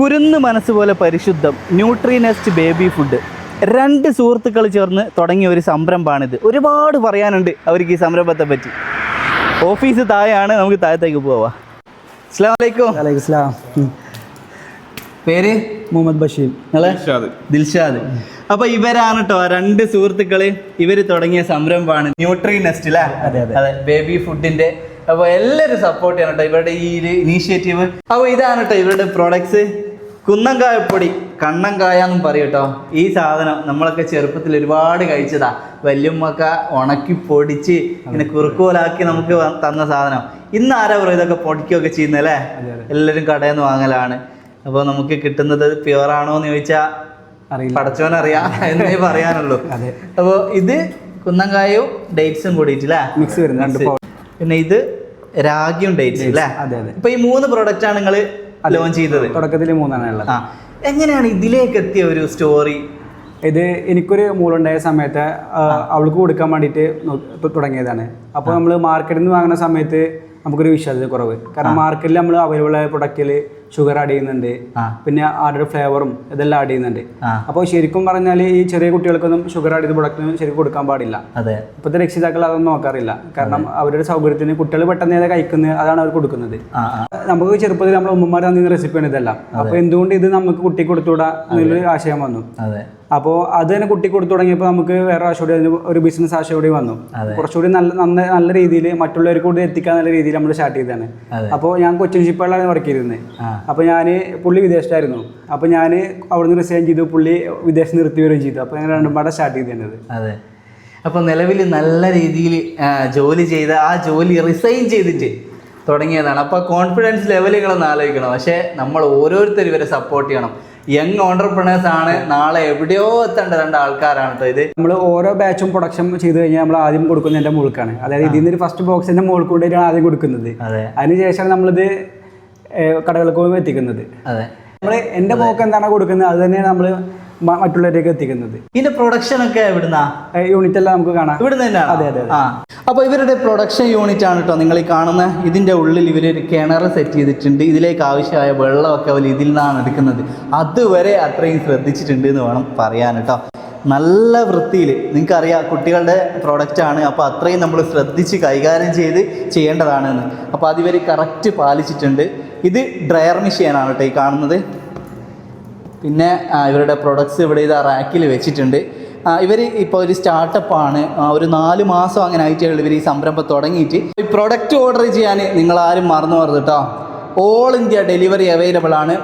കുരുന്ന് മനസ്സ് പോലെ പരിശുദ്ധം ന്യൂട്രീനെസ്റ്റ് baby food. രണ്ട് സുഹൃത്തുക്കൾ ചേർന്ന് തുടങ്ങിയ ഒരു സംരംഭമാണിത്. ഒരുപാട് പറയാനുണ്ട് അവർക്ക് ഈ സംരംഭത്തെ പറ്റി. ഓഫീസ് താഴെയാണ് നമുക്ക് താഴത്തേക്ക് പോവാം. അസ്ലാം വലൈക്കും അലൈഹിസ്ലാം പേര്? മുഹമ്മദ് ബഷീർ. ദിൽഷാദ്. അപ്പൊ ഇവരാണ് കേട്ടോ രണ്ട് സുഹൃത്തുക്കൾ ഇവർ തുടങ്ങിയ സംരംഭമാണ് ന്യൂട്രി നെസ്റ്റ് അല്ലേ അതെ, ബേബി ഫുഡിന്റെ. അപ്പൊ എല്ലാവരും സപ്പോർട്ട് ചെയ്യണം കേട്ടോ ഇവരുടെ ഈ ഒരു ഇനീഷ്യേറ്റീവ് അപ്പൊ ഇതാണ് കേട്ടോ ഇവരുടെ പ്രോഡക്ട്സ് കുന്നങ്കായപ്പൊടി കണ്ണങ്കായ എന്നും പറയും കേട്ടോ. ഈ സാധനം നമ്മളൊക്കെ ചെറുപ്പത്തിൽ ഒരുപാട് കഴിച്ചതാ. വല്യമ്മക്ക ഉണക്കി പൊടിച്ച് ഇങ്ങനെ കുറുക്കോലാക്കി നമുക്ക് തന്ന സാധനം. ഇന്ന് ആരാ പറയുക ഇതൊക്കെ പൊടിക്കുകയൊക്കെ ചെയ്യുന്നല്ലേ. എല്ലാവരും കടയിൽ നിന്ന് വാങ്ങലാണ്. അപ്പോൾ നമുക്ക് കിട്ടുന്നത് പ്യുവർ ആണോ എന്ന് ചോദിച്ചാൽ പടച്ചോനറിയാം എന്നേ പറയാനുള്ളൂ. അപ്പോൾ ഇത് കുന്നങ്കായും ഡേറ്റ്സും കൂടിയിട്ടില്ലേ മിക്സ് വരുന്നുണ്ട്. പിന്നെ ഇത് രാഗിയും ഡേറ്റ്സ് അല്ലേ? അതെ അതെ. ഇപ്പൊ ഈ മൂന്ന് പ്രൊഡക്റ്റ് ആണ് നിങ്ങൾ ലോഞ്ച് ചെയ്തത്. തുടക്കത്തിൽ മൂന്നെണ്ണം ഉള്ളത്. ആ. എങ്ങനെയാണ് ഇതിലേക്ക് എത്തിയ ഒരു സ്റ്റോറി ഇത് എനിക്കൊരു മൂളുണ്ടായ സമയത്ത് അവൾക്ക് കൊടുക്കാൻ വേണ്ടിയിട്ട് തുടങ്ങിയതാണ്. അപ്പോൾ നമ്മൾ മാർക്കറ്റിൽ നിന്ന് വാങ്ങുന്ന സമയത്ത് നമുക്കൊരു വിശ്വാസത കുറവ്. കാരണം മാർക്കറ്റിൽ നമ്മൾ അവൈലബിൾ ആയ പ്രൊഡക്റ്റിൽ ഷുഗർ ആഡ് ചെയ്യുന്നുണ്ട്. പിന്നെ ആഡ് ഫ്ലേവറും ഇതെല്ലാം ആഡ് ചെയ്യുന്നുണ്ട്. അപ്പോൾ ശരിക്കും പറഞ്ഞാൽ ഈ ചെറിയ കുട്ടികൾക്കൊന്നും ഷുഗർ ആഡ് ചെയ്ത പ്രൊഡക്റ്റിന് ശരിക്കും കൊടുക്കാൻ പാടില്ല. ഇപ്പോഴത്തെ രക്ഷിതാക്കൾ അതൊന്നും നോക്കാറില്ല. കാരണം അവരുടെ സൗകര്യത്തിന് കുട്ടികൾ പെട്ടെന്ന് ഏതാ കഴിക്കുന്നത് അതാണ് അവർ കൊടുക്കുന്നത്. നമുക്ക് ചെറുപ്പത്തിൽ നമ്മൾ ഉമ്മമാർ തന്നിരുന്ന റെസിപ്പിയാണ് ഇതെല്ലാം. അപ്പൊ എന്തുകൊണ്ട് ഇത് നമുക്ക് കുട്ടി കൊടുത്തുകൂടാ എന്നൊരു ആശയം വന്നു. അപ്പോൾ അത് തന്നെ കുട്ടി കൊടുത്തു തുടങ്ങിയപ്പോൾ നമുക്ക് വേറെ ആശയോടെ അതിന് ഒരു ബിസിനസ് ആശയോടെ വന്നു. കുറച്ചുകൂടി നല്ല നന്ന നല്ല രീതിയിൽ മറ്റുള്ളവർക്ക് കൂടി എത്തിക്കാൻ നല്ല രീതിയിൽ നമ്മൾ സ്റ്റാർട്ട് ചെയ്തതാണ്. അപ്പോൾ ഞാൻ കൊച്ചിൻ ഷിപ്പുകളിലാണ് വർക്ക് ചെയ്തിരുന്നത് അപ്പോൾ ഞാൻ പുള്ളി വിദേശത്തായിരുന്നു. അപ്പോൾ ഞാൻ അവിടുന്ന് റിസൈൻ ചെയ്തു പുള്ളി വിദേശത്ത് നിർത്തി വരികയും ചെയ്തു. അപ്പോൾ ഞങ്ങൾ രണ്ടും പാടെ സ്റ്റാർട്ട് ചെയ്തത് അതെ. അപ്പോൾ നിലവിൽ നല്ല രീതിയിൽ ജോലി ചെയ്ത് ആ ജോലി റിസൈൻ ചെയ്തിട്ട് തുടങ്ങിയതാണ്. അപ്പോൾ കോൺഫിഡൻസ് ലെവലുകളൊന്ന് ആലോചിക്കണം. പക്ഷേ നമ്മൾ ഓരോരുത്തരും ഇവരെ സപ്പോർട്ട് ചെയ്യണം. യങ് ഓണ്ടർപ്രണേഴ്സ് ആണ്. നാളെ എവിടെയോ എത്തേണ്ട രണ്ട് ആൾക്കാരാണ് കേട്ടോ ഇത്. നമ്മൾ ഓരോ ബാച്ചും പ്രൊഡക്ഷൻ ചെയ്ത് കഴിഞ്ഞാൽ നമ്മൾ ആദ്യം കൊടുക്കുന്നത് എന്റെ മുകൾക്കാണ് അതായത് ഇതിൽ നിന്ന് ഒരു ഫസ്റ്റ് ബോക്സ് എന്റെ മുകൾക്ക് കൊണ്ടുവരികയാണ് ആദ്യം കൊടുക്കുന്നത്. അതെ. അതിനുശേഷമാണ് നമ്മളിത് കടകൾക്കും കടകൾക്ക് എത്തിക്കുന്നത്. അതെ. നമ്മൾ എന്റെ മോക്ക് എന്താണ് കൊടുക്കുന്നത് അത് തന്നെയാണ് നമ്മൾ മറ്റുള്ളവരിലേക്ക് എത്തിക്കുന്നത്. ഇതിന്റെ പ്രൊഡക്ഷൻ ഒക്കെ എവിടുന്നാ? യൂണിറ്റ് എല്ലാം നമുക്ക് കാണാം. ഇവിടുന്ന് തന്നെയാണ്? അതെ, അതെ. ആ. അപ്പോൾ ഇവരുടെ പ്രൊഡക്ഷൻ യൂണിറ്റ് ആണ് കേട്ടോ നിങ്ങൾ ഈ കാണുന്ന. ഇതിന്റെ ഉള്ളിൽ ഇവർ ഒരു കിണർ സെറ്റ് ചെയ്തിട്ടുണ്ട്. ഇതിലേക്ക് ആവശ്യമായ വെള്ളമൊക്കെ അവർ ഇതിൽ നിന്നാണ് എടുക്കുന്നത്. അതുവരെ അത്രയും ശ്രദ്ധിച്ചിട്ടുണ്ട് എന്ന് വേണം പറയാൻ കേട്ടോ നല്ല വൃത്തിയിൽ നിങ്ങൾക്കറിയാം കുട്ടികളുടെ പ്രൊഡക്റ്റ് ആണ്. അപ്പോൾ അത്രയും നമ്മൾ ശ്രദ്ധിച്ച് കൈകാര്യം ചെയ്ത് ചെയ്യേണ്ടതാണെന്ന് അപ്പോൾ അതിവർ കറക്റ്റ് പാലിച്ചിട്ടുണ്ട്. ഇത് ഡ്രയർ മെഷീനാണ് കേട്ടോ ഈ കാണുന്നത്. പിന്നെ ഇവരുടെ പ്രൊഡക്ട്സ് ഇവിടെ ഇത് റാക്കിൽ വെച്ചിട്ടുണ്ട്. ഇവർ ഇപ്പോൾ ഒരു സ്റ്റാർട്ടപ്പാണ് ഒരു നാല് മാസം അങ്ങനെ ആയിട്ടുള്ള ഇവർ ഈ സംരംഭം തുടങ്ങിയിട്ട്. ഈ പ്രൊഡക്റ്റ് ഓർഡർ ചെയ്യാൻ നിങ്ങളാരും മറന്നു പോകരുത് കേട്ടോ ഓൾ ഇന്ത്യ ഡെലിവറി അവൈലബിൾ ആണ്.